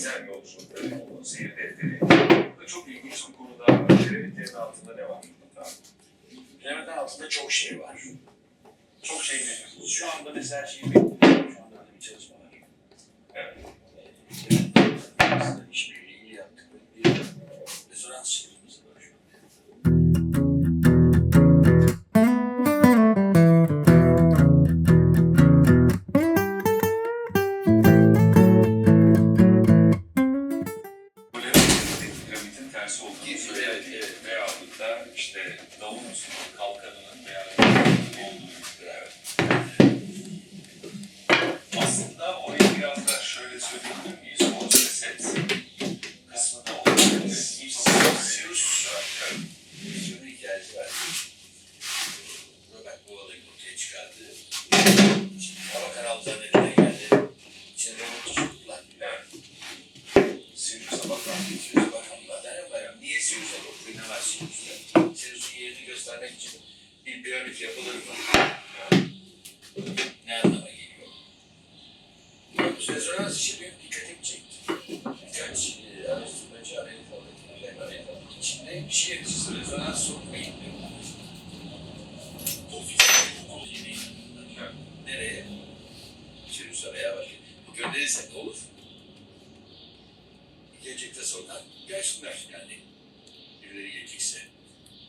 güzel yolculukları, onun seyir defteri. Burada çok ilginç bir konu daha var. Piramidlerin altında ne var? Piramidin altında çok şey var. Çok şey nedir? Şu anda mesela şeyi Veya başka. Bu gönderirsek ne olur? Gelecekte sonra gelsinler yani. Birileri gelecekse.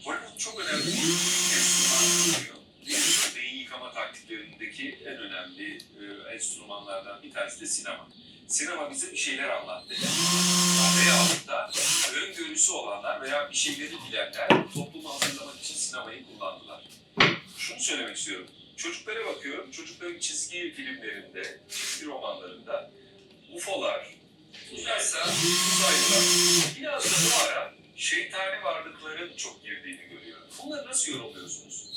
Hollywood çok önemli bir beyin yıkama taktiklerindeki en önemli e, enstrümanlardan bir tanesi de sinema. Sinema bize bir şeyler anlattı. Veyahut da öngörüsü olanlar veya bir şeyleri bilenler toplumu hazırlamak için sinemayı kullandılar. Şunu söylemek istiyorum. Çocuklara bakıyorum. Çocukların çizgi filmlerinde, çizgi romanlarında UFO'lar, uzaysa uzaylılar, biraz da bu ara şeytani varlıkların çok girdiğini görüyorum. Bunları nasıl yorumluyorsunuz?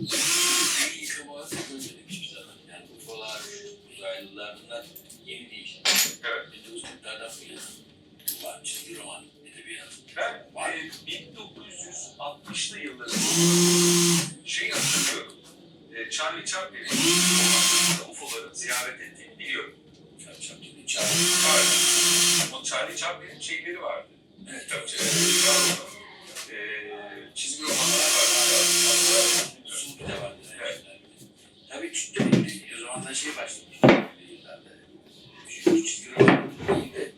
Beyin yıkama görmedik hiçbir zaman. Yani UFO'lar, uzaylılar bunlar yeni değil. Evet. 1940'lardan bu yana. Çizgi roman, edebiyat. Ben e, 1960'lı yılların şeyi hatırlıyorum. E, Charlie Chaplin'in UFO'ların ziyaret ettiğini biliyorum. Çap gibi çap. Pardon. Ama Charlie Chaplin'in şeyleri vardı. Evet, Tabii, tabii. e, çizgi romanlar vardı. Sulbi de vardı. Evet. Tabii bildi. O zamanlar şey başlamış. Şu çizgi roman değil de.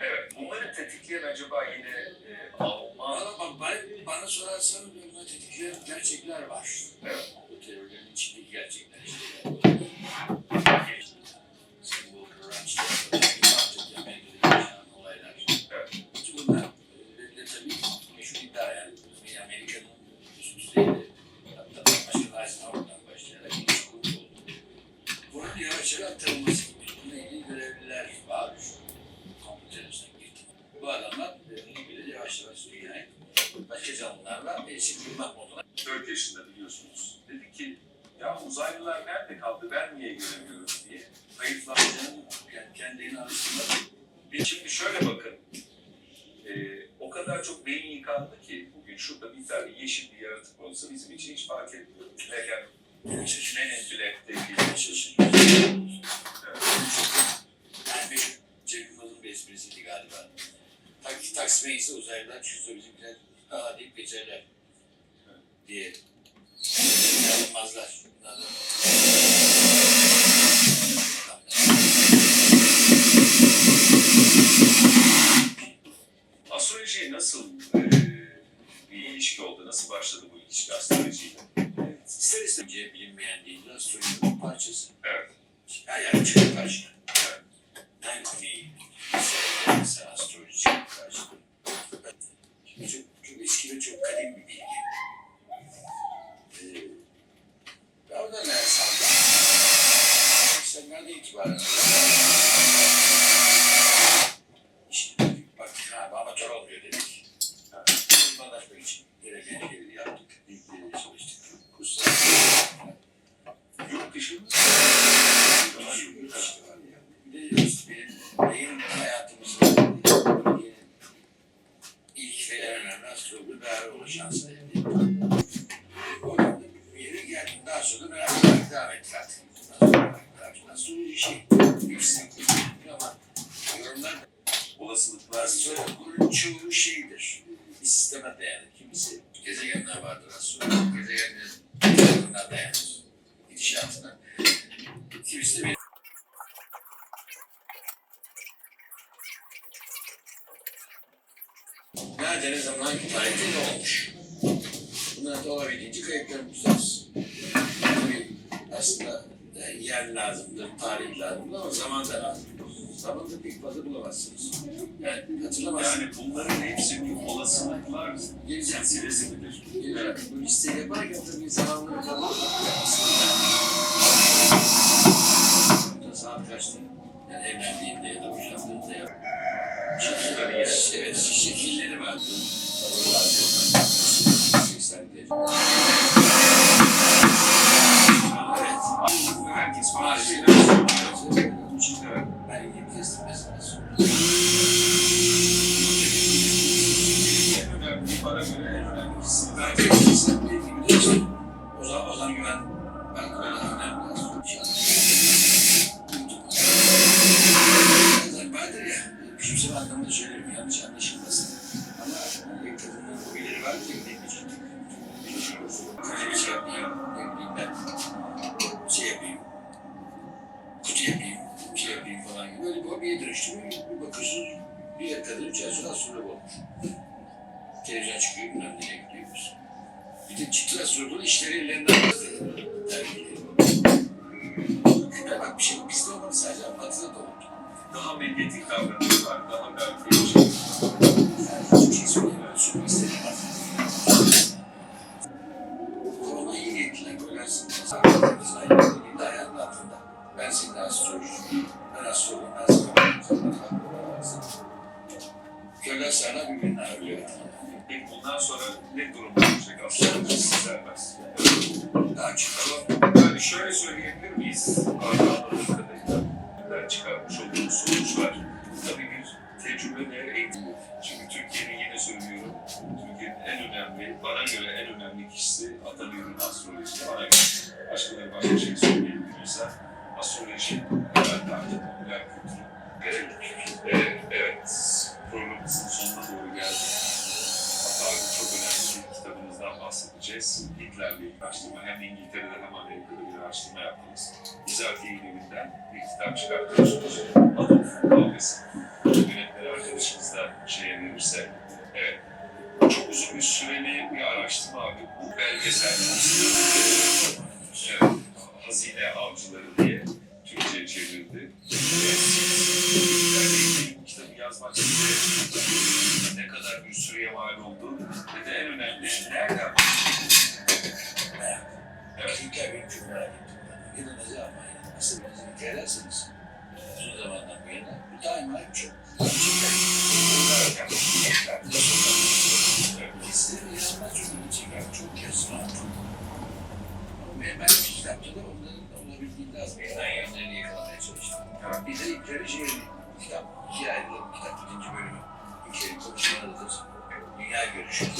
Evet. Bunları tetikleyen acaba yine bana, bana sorarsan böyle tetikleyen gerçekler var. Evet. Bu teorilerin içindeki gerçekler işte. Symbol Ranch, artık Amerika'da yaşanan olaylar. Evet. Bütün bunlar e, ve tabii meşhur iddia yani. Yani Amerika'nın üst düzeyde hatta başka Eisenhower'dan başlayarak ilişki kurmuş oldu. Bunun yavaş yavaş aktarılması gibi. Bununla ilgili görevliler var. Kompüterimize girdi. Bu adamlar e, bunu bile yavaş yavaş dünyaya başka canlılarla iletişim kurmak moduna 4 yaşında biliyorsunuz. Dedi ki ya uzaylılar nerede kaldı ben niye göremiyorum diye. kayıtlanacağını yani kendini arasında Bir şimdi şöyle bakın. Ee, o kadar çok beyin yıkandı ki bugün şurada bir tane yeşil bir yaratık olsa bizim için hiç fark. Leker, Menendilek'teki bilmeye çalışıyoruz. Evet. Yani meşhur Cem Yılmaz'ın bir esprisiydi galiba. Tak, Taksim'e ise uzaylılar çıksa bizimkiler aa deyip geçerler diye. Da- astrolojiye nasıl e, bir ilişki oldu? Nasıl başladı bu ilişki astrolojiyle? İster istemeyince bilinmeyen değil, astrolojinin bir parçası. Evet. Her yer çıkıyor karşına. En konuyu mesela astroloji çıkıyor karşına. Şimdi çok, çok eski ve çok kadim bir bilgi. Ee, ve oradan ne sandım? Eksenlerden itibaren işte bak ha, amatör olmuyor dedik. Uzmanlaşmak için gereken şeyleri yaptık. Bilgileri çalıştık. Kurslar. Yurt dışında Bir de işte benim, hayatımızda ilk ve en önemli astrologu beraber elde ettim. Oradan geldim. Daha sonra beraber astroloji Olasılıklar çoğu şeydir. Sisteme dayanır. Gezegenler vardır astrolog. Gezegenlerin yorumlar dayanır. Gidişatına. De bir Nerede ne zaman tarihte ne olmuş? Bunları da olabildiğince kayıtlarımız lazım. Tabii aslında e, yer lazımdır, tarih lazımdır ama zaman da lazım. Zamanda pek fazla bulamazsınız. Yani hatırlamazsınız. yani bunların hepsi bir olasılıklar Geleceğim. silsilesi midir? Yani bu listeyi yaparken tabii zamanları falan Yani evlendiğimde ya da boşandığımda ya. Şekilleri. Evet, şekilleri. Evet. Herkes Maalesef. kestim mesela. En önemli, bana göre en önemli kısım çıkıyor, bilmem nereye gidiyoruz. Bir de çıktı astrologun işleri ellerinden aldı. Dergileri. Bak bir şey bizde olmadı sadece, batıda da oldu. daha medyatik davranıyorlar, daha belki şey. Hiçbir şey söylemiyorum. Söylemek istediğim var. Korona iyi niyetine aynı ayağının altında. Ben senin astrolojiyim. Ben astrologum. Ben sana Köller sana birbirine ağırlıyor. Peki bundan sonra ne durumda olacak aslında sizlermez? Daha çıkalım. Yani şöyle söyleyebilir miyiz? Anladığım kadarıyla ben çıkarmış olduğumuz sonuçlar tabii bir tecrübe ve eğitim. Çünkü Türkiye'nin yine söylüyorum, Türkiye'nin en önemli, bana göre en önemli kişisi Atabür'ün astrolojisi. Bana göre başkaları başka şey söyleyebiliyorsa astroloji herhalde artık popüler gerekli. Ee, evet, programımızın sonuna doğru geldik. Hatta çok önemli bir bahsedeceğiz. Hitler'le ilgili araştırma hem İngiltere'de hem Amerika'da bir araştırma yaptınız. Yayın evinden bir kitap çıkartıyorsunuz. Adolf Kavgası. Yönetmeni arkadaşımız da şeye verirse. Evet. Çok uzun bir süreli bir araştırma abi. Bu belgesel evet, Hazine Avcıları diye Türkçe'ye çevrildi. İlgili bu kitabı yazmak bize ne kadar bir süreye mal oldu ve de en önemli nereden. Ettim. Yine ne zaman yani? Nasıl beni hikayelerseniz uzun zamandan bu yana bu daima çok. Hisleri inanılmaz çok ilgi çeker. Çok yazılar. Ama ben bir kitapta da onların olabildiğinde az meydan yönlerini yakalamaya çalıştım. Bir de İlker'in şehri. Kitap ikiye ayrılır. Kitap birinci bölümü. İlker'in konuşmalarıdır. Dünya görüşü. Evet.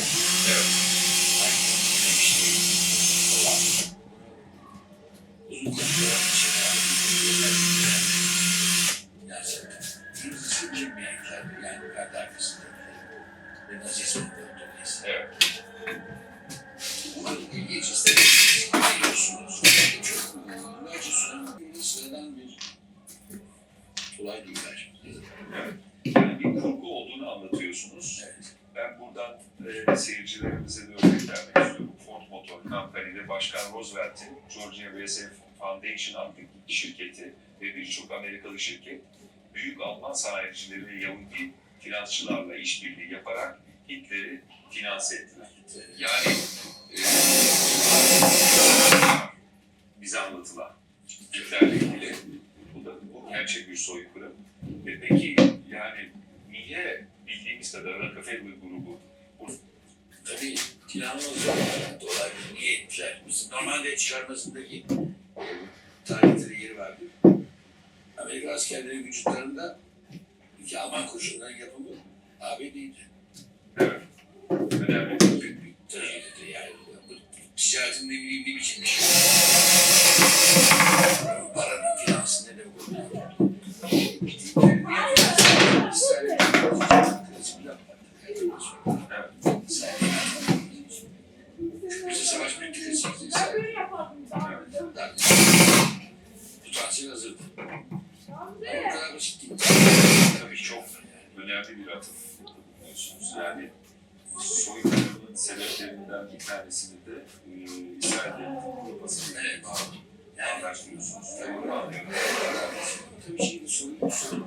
Aynı zamanda işte olan uzun konuşmalar içeren şeyler gerçekten. Yüzüstü bilmeyenler yani perde arkasında ve nazizmin dolayısıyla. Evet. Bunun ilginç istedim. Biliyorsunuz. Çok bunlarca süren bir sıradan bir olay değil belki. Yani bir kurgu olduğunu anlatıyorsunuz. Evet. Ben buradan e, seyircilerimize de örnek vermek istiyorum. Ford Motor Company'de Başkan Roosevelt'in Georgia VSF Foundation adlı şirketi ve birçok Amerikalı şirket büyük Alman sanayicileri ve Yahudi finansçılarla işbirliği yaparak Hitler'i finanse ettiler. Yani e, bize anlatılan Hitler'le ilgili gerçek bir soykırım. Ve peki yani niye bildiğimiz kadar Rockefeller grubu Tabii olacak olay niye ettiler? Biz normalde çıkarmasındaki e, tarihte de yeri vardı. Amerika askerleri vücutlarında iki Alman kurşunların yapımı ABD'ydi. evet, önemli Büyük bir trajedi yani. Bu ticaretin ne bileyim ne biçim bir şey. Paranın finansın Fenerbahçe hazırdı. Ama o kadar basit değil. Tabii çok önemli bir adım. Biliyorsunuz yani soykırımın sebeplerinden bir tanesini de e, İsrail'de basını Evet. yani anlıyorum. Tabii şimdi sorun sorun.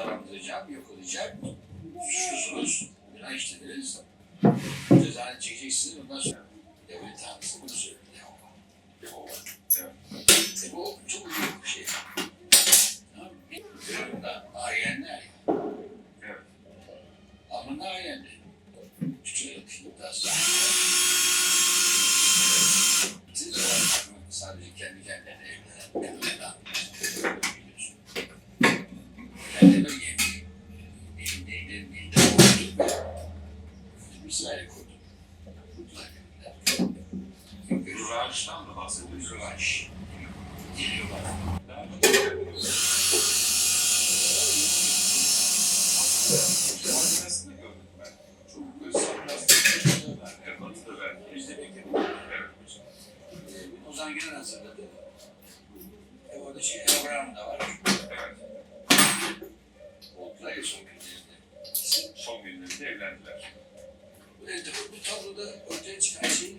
Cezalandıracağım, yok olacak. Suçlusunuz, günah işlediniz. Cezanı çekeceksiniz, ondan sonra devlet tanrısı bunu söylüyor. Yehova. E bu 2 kilogram da var. Evet. Oktay son günlerinde, son günlerinde evlendiler. Evet, bu tabloda ortaya çıkan şey...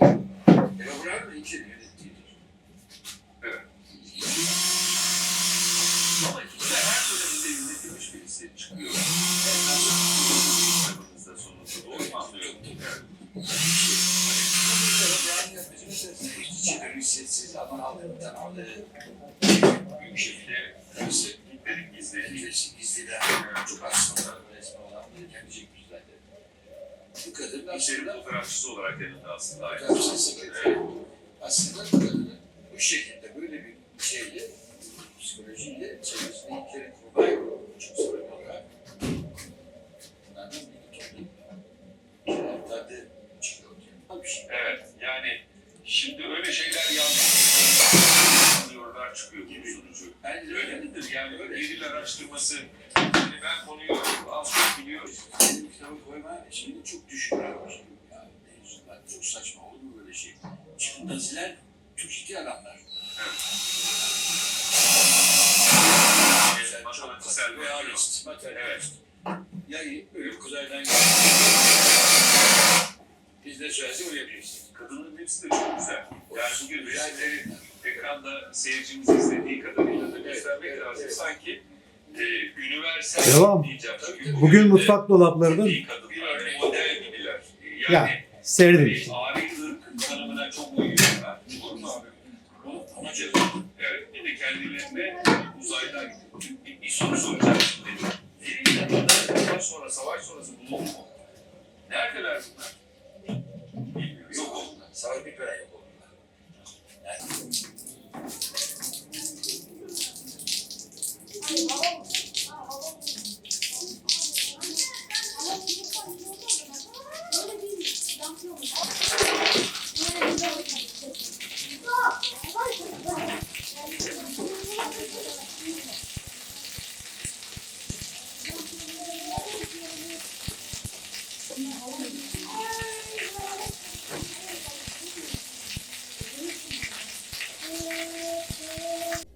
Abraham Lincoln yönettiğidir. Evet. Ama iktidar her döneminde yönetilmiş birisi çıkıyor. Elbette sonunda doğru mu anlıyorum? Evet. Sessiz ama altından aldığı Büyük şekilde karısı Hitler'in gizlediği Kendisi gizliden çok aslında resmi olan bir kendi çekmişlerdi. Bu kadın aslında fotoğrafçısı olarak yanında aslında aynı. fotoğrafçı sekreteri. Aslında bu kadının bu şekilde böyle bir şeyle psikolojiyle çevresinde Hitler'in kurban çok sorun olarak bunlardan bir toplayıp tadı çıkıyor. ortaya. Bir şey. Evet, yani şimdi öyle şeyler yanlış anlıyorlar çıkıyor bu sonucu. Bence de Öyle öyle. Yani delil araştırması, hani ben konuyu az çok biliyorum. Benim kitabı koyma şeyini çok düşünüyorum. Ya, mevzular çok saçma olur mu böyle şey? Çünkü Naziler çok ciddi adamlar. Evet, matematiksel bir realist, materyalist. Ya ölüm kuzeyden geliyor. Biz ne söylersek öyle yapacaksın. Kadının hepsi de çok güzel. Yani bugün resimleri. Ekranda seyircimiz izlediği kadarıyla da göstermek Evet, lazım. evet. Sanki e, üniversal Devam. diyeceğim. Çünkü Bugün mutfak dolaplarının model gibiler. Yani Ya, sevdim. e, ari ırk tanımına çok uyuyorlar. Olur mu abi? Bu amacı Evet, bir de kendilerine uzaydan bir, bir soru soracağım şimdi. Birinci savaş sonra, savaş sonrası bulundu mu? Neredeler bunlar?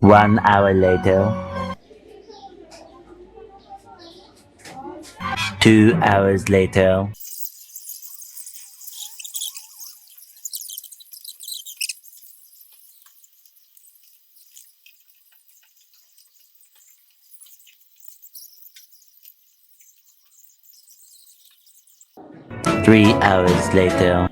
One hour later. Two hours later. Three hours later.